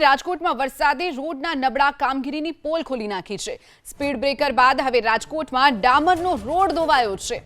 રાજકોટમાં વરસાદે રોડના નબળા કામગીરીની પોલ ખોલી નાખી છે. સ્પીડ બ્રેકર બાદ હવે રાજકોટમાં ડામરનો રોડ ધોવાયો છે.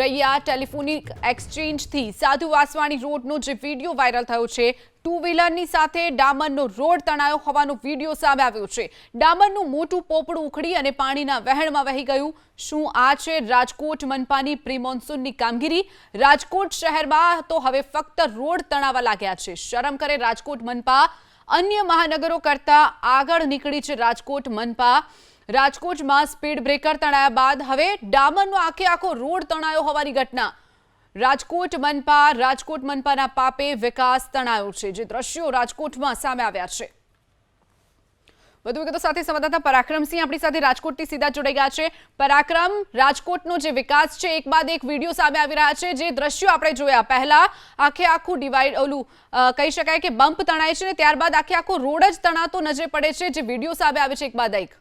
રૈયા ટેલિફોનિક એક્સચેન્જથી સાધુ વાસવાણી રોડનો જે વીડિયો વાયરલ થયો છે ટુ વ્હીલરની સાથે ડામરનો રોડ તણાયો હોવાનો વીડિયો સામે આવ્યો છે. ડામરનું મોટું પોપડું ઉખડી અને પાણીના વહેણમાં વહી ગયું. શું આ છે રાજકોટ મનપાની પ્રી મોન્સૂનની કામગીરી? રાજકોટ શહેરમાં તો હવે ફક્ત રોડ તણાવા લાગ્યા છે. શરમ કરે રાજકોટ મનપા અન્ય મહાનગરો કરતા આગળ નીકળી છે રાજકોટ મનપા. રાજકોટમાં સ્પીડ બ્રેકર તણાયા બાદ હવે ડામરનો આખે આખો રોડ તણાયો હોવાની ઘટના. રાજકોટ મનપા, રાજકોટ મનપાના પાપે વિકાસ તણાયો છે. જે દ્રશ્યો રાજકોટમાં સામે આવ્યા છે. વધુ વિગતો સાથે સંવાદદાતા પરાક્રમસિંહ આપણી સાથે રાજકોટથી સીધા જોડાઈ ગયા છે. પરાક્રમ, રાજકોટનો જે વિકાસ છે, એક બાદ એક વીડિયો સામે આવી રહ્યા છે. જે દ્રશ્યો આપણે જોયા, પહેલા આખે આખું ડિવાઈડ ઓલું કહી શકાય કે બમ્પ તણાય છે ને ત્યારબાદ આખે આખો રોડ જ તણાતો નજરે પડે છે. જે વીડિયો સામે આવે છે, એક બાદ એક.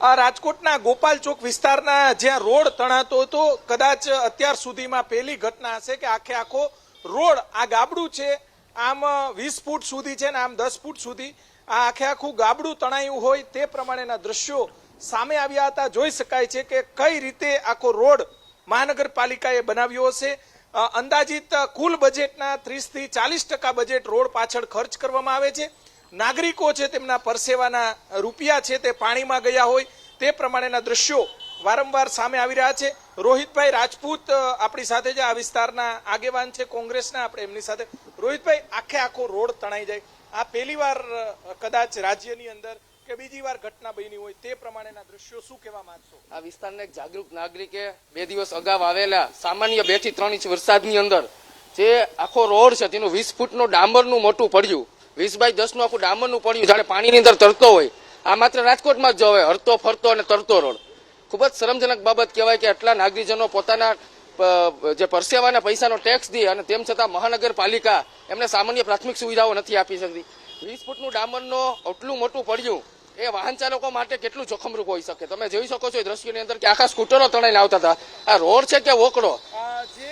આ રાજકોટના ગોપાલ ચોક વિસ્તારના જ્યાં રોડ તણાતો હતો, કદાચ અત્યાર સુધીમાં પહેલી ઘટના હશે કે આખે આખો રોડ આ ગાબડું છે. આમ વીસ ફૂટ સુધી છે ને આમ દસ ફૂટ સુધી આ આખે આખું ગાબડું તણાયું હોય તે પ્રમાણેના દ્રશ્યો સામે આવ્યા હતા. જોઈ શકાય છે કે કઈ રીતે આખો રોડ મહાનગરપાલિકાએ બનાવ્યો હશે. અંદાજિત કુલ બજેટના ત્રીસથી ચાલીસ ટકા બજેટ રોડ પાછળ ખર્ચ કરવામાં આવે છે. નાગરિકો છે તેમના પરસેવાના રૂપિયા છે તે પાણીમાં ગયા હોય તે પ્રમાણેના દ્રશ્યો વારંવાર સામે આવી રહ્યા છે. રોહિતભાઈ રાજપૂત આપણી સાથે જે આ વિસ્તારના આગેવાન છે, કોંગ્રેસના આપણે એમની સાથે. રોહિતભાઈ, આખે આખો રોડ તણાઈ જાય. આ પહેલી વાર કદાચ રાજ્યની અંદર કે બીજી વાર ઘટના બની હોય તે પ્રમાણેના દ્રશ્યો શું કહેવા માંગશો? આ વિસ્તારના એક જાગૃત નાગરિકે બે દિવસ અગાઉ આવેલા સામાન્ય બેથી ત્રણ ઇંચ વરસાદની અંદર જે આખો રોડ છે, તેનું વીસ ફૂટનું ડામરનું મોટું પડ્યું. વીસ બાય દસનું આખું ડામરનું પડ્યું. જાણે પાણીની અંદર તરતો હોય. આ માત્ર રાજકોટમાં જ જોવે હરતો ફરતો અને તરતો રોડ. ખૂબ જ શરમજનક બાબત કહેવાય કે આટલા નાગરિકજનો પોતાના જે પરસેવાના પૈસાનો ટેક્સ દે અને તેમ છતાં મહાનગરપાલિકા એમને સામાન્ય પ્રાથમિક સુવિધાઓ નથી આપી શકતી. વીસ ફૂટનું ડામરનો આટલું મોટું પડ્યું, એ વાહન ચાલકો માટે કેટલું જોખમરૂપ હોઈ શકે? તમે જોઈ શકો છો એ દ્રશ્યોની અંદર કે આખા સ્કૂટરો તણાઈને આવતા હતા. આ રોડ છે કે વોકડો જે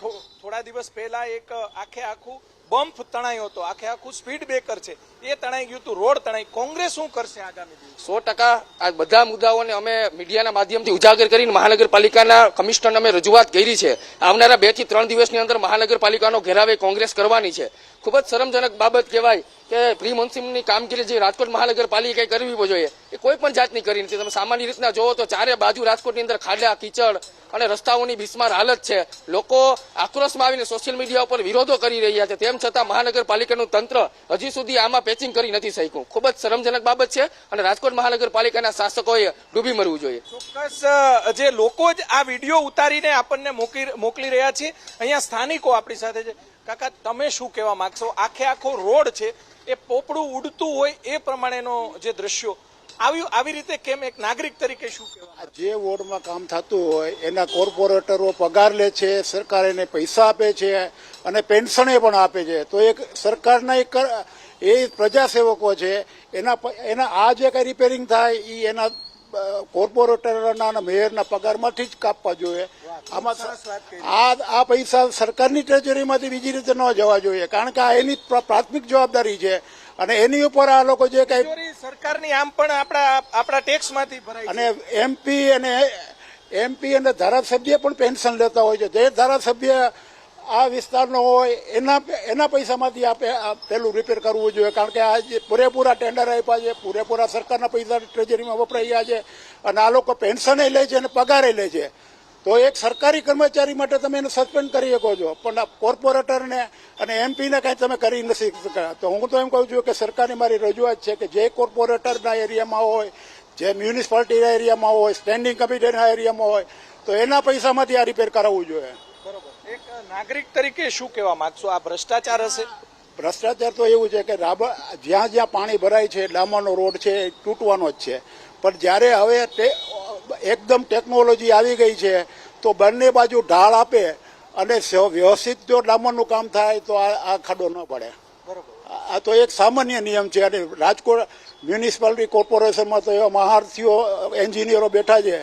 થોડા દિવસ પહેલા એક આખે આખું બમ્પ તણાયો હતો. આખે આખું સ્પીડ બ્રેકર છે. એ તણાઈ ગયું હતું. રોડ તણાઈ. કોંગ્રેસ શું કરશે આગામી સો ટકા આ બધા મુદ્દાઓને અમે મીડિયાના માધ્યમથી ઉજાગર કરીને મહાનગરપાલિકાના કમિશનરને અમે રજૂઆત કરી છે. આવનારા બેથી ત્રણ દિવસની અંદર મહાનગરપાલિકાનો ઘેરાવે કોંગ્રેસ કરવાની છે. ખૂબ જ શરમજનક બાબત કહેવાય કે પ્રી મોન્સૂનની કામગીરી જે રાજકોટ મહાનગરપાલિકાએ કરવી જોઈએ, એ કોઈ પણ જાતની કરી નથી. તમે સામાન્ય રીતના જોવો તો ચારે બાજુ રાજકોટની અંદર ખાડા, કીચડ અને રસ્તાઓની ભીસમાર હાલત છે. લોકો આક્રોશમાં આવીને સોશિયલ મીડિયા ઉપર વિરોધો કરી રહ્યા છે. તેમ છતાં મહાનગરપાલિકાનું તંત્ર હજી સુધી આમાં પેચિંગ કરી નથી શક્યું. ખૂબ જ શરમજનક બાબત છે અને રાજકોટ મહાનગરપાલિકાના શાસકોએ ડૂબી મરવું જોઈએ. ચોક્કસ જે લોકો જ આ વીડિયો ઉતારીને આપણને મોકલી મોકલી રહ્યા છે. અહીંયા સ્થાનિકો આપણી સાથે છે. કાકા, તમે શું કહેવા માંગશો? આખે આખો રોડ છે, એ પોપડું ઉડતું હોય એ પ્રમાણેનો જે દ્રશ્યો આવ્યું આવી રીતે કેમ એક નાગરિક તરીકે શું કહેવાય જે વોર્ડમાં કામ થતું હોય, એના કોર્પોરેટરો પગાર લે છે, સરકાર એને પૈસા આપે છે અને પેન્શન એ પણ આપે છે. તો એક સરકારના એક એ પ્રજાસેવકો છે, એના એના આ જે કઈ રિપેરિંગ થાય એ એના કોર્પોરેટરના અને મેયરના પગારમાંથી જ કાપવા જોઈએ. આમાં આ આ પૈસા સરકારની ટ્રેજરીમાંથી બીજી રીતે ન જવા જોઈએ કારણ કે આ એની પ્રાથમિક જવાબદારી છે. અને એની ઉપર આ લોકો જે કઈ સરકારની આમ પણ આપણા આપણા ટેક્સમાંથી ભરાય અને એમપી અને એમપી અને ધારાસભ્ય પણ પેન્શન લેતા હોય છે. જે ધારાસભ્ય આ વિસ્તારનો હોય, એના એના પૈસામાંથી આ પેલું રિપેર કરવું જોઈએ. કારણ કે આ જે પૂરેપૂરા ટેન્ડર આપ્યા છે, પૂરેપૂરા સરકારના પૈસા ટ્રેજરીમાં વપરાઈ ગયા છે અને આ લોકો પેન્શને લે છે અને પગારે લે છે. તો એક સરકારી કર્મચારી માટે તમે એને સસ્પેન્ડ કરી શકો છો. પણ કોર્પોરેટરને અને એમપીને કાંઈ તમે કરી નથી શકતા. તો હું તો એમ કહું છું કે સરકારની મારી રજૂઆત છે કે જે કોર્પોરેટરના એરિયામાં હોય, જે મ્યુનિસિપાલિટીના એરિયામાં હોય સ્ટેન્ડિંગ કમિટીના એરિયામાં હોય, તો એના પૈસામાંથી આ રિપેર કરાવવું જોઈએ. નાગરિક તરીકે શું કહેવા માંગશો? આ ભ્રષ્ટાચાર હશે? ભ્રષ્ટાચાર તો એવું છે કે જ્યાં જ્યાં પાણી ભરાય છે ડામરનો રોડ છે એ તૂટવાનો જ છે. પણ જ્યારે હવે એકદમ ટેકનોલોજી આવી ગઈ છે તો બંને બાજુ ઢાળ આપે અને વ્યવસ્થિત જો ડામરનું કામ થાય તો આ આ ખાડો ન પડે. બરોબર. આ તો એક સામાન્ય નિયમ છે અને રાજકોટ મ્યુનિસિપાલિટી કોર્પોરેશનમાં તો એવા મહારથીઓ એન્જિનિયરો બેઠા છે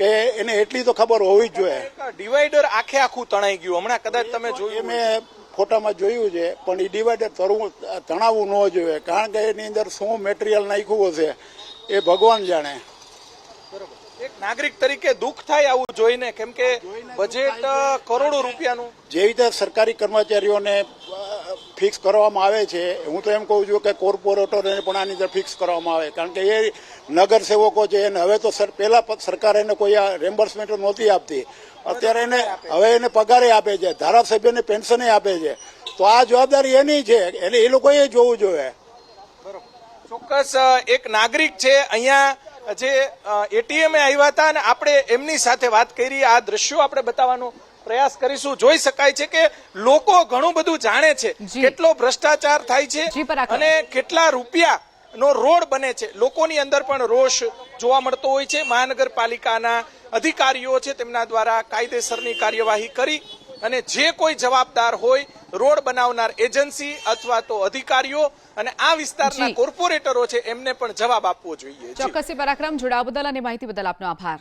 કે એને એટલી તો ખબર હોવી જ જોઈએ. ડિવાઈડર આખે આખું તણાઈ ગયું. હમણાં કદાચ તમે જોયું. મેં ફોટામાં જોયું છે પણ એ ડિવાઈડર તરવું તણાવવું ન જોઈએ કારણ કે એની અંદર શું મટીરિયલ નાખ્યું હશે એ ભગવાન જાણે. એક નાગરિક તરીકે દુઃખ થાય આવું જોઈને કેમ કે બજેટ કરોડો રૂપિયાનું. જે રીતે સરકારી કર્મચારીઓને ફિક્સ કરવામાં આવે છે હું તો એમ કહું છું કે કોર્પોરેટરને પણ આની અંદર ફિક્સ કરવામાં આવે કારણ કે એ નગર સેવકો છે એને હવે તો સર પહેલા સરકાર એને કોઈ આ રેમ્બર્સમેન્ટ નહોતી આપતી. અત્યારે એને હવે એને પગારે આપે છે ધારાસભ્યને પેન્શને આપે છે. તો આ જવાબદારી એની છે એટલે એ લોકોએ જોવું જોઈએ. ચોક્કસ એક નાગરિક છે અહીંયા જે એટીએમ આવ્યા હતા અને આપણે એમની સાથે વાત કરી આ દ્રશ્યો આપણે બતાવવાનો પ્રયાસ કરીશું. જોઈ શકાય છે કે લોકો ઘણું બધું જાણે છે. કેટલો ભ્રષ્ટાચાર થાય છે અને કેટલા રૂપિયા નો રોડ બને છે. લોકોની અંદર પણ રોષ જોવા મળતો હોય છે. મહાનગરપાલિકાના અધિકારીઓ છે તેમના દ્વારા કાયદેસરની કાર્યવાહી કરી અને જે કોઈ જવાબદાર હોય રોડ બનાવનાર એજન્સી અથવા તો અધિકારીઓ અને આ વિસ્તારના કોર્પોરેટરો છે એમને પણ જવાબ આપવો જોઈએ. ચોક્કસ પરાક્રમ જોડાવા બદલ અને માહિતી બદલ આપનો આભાર.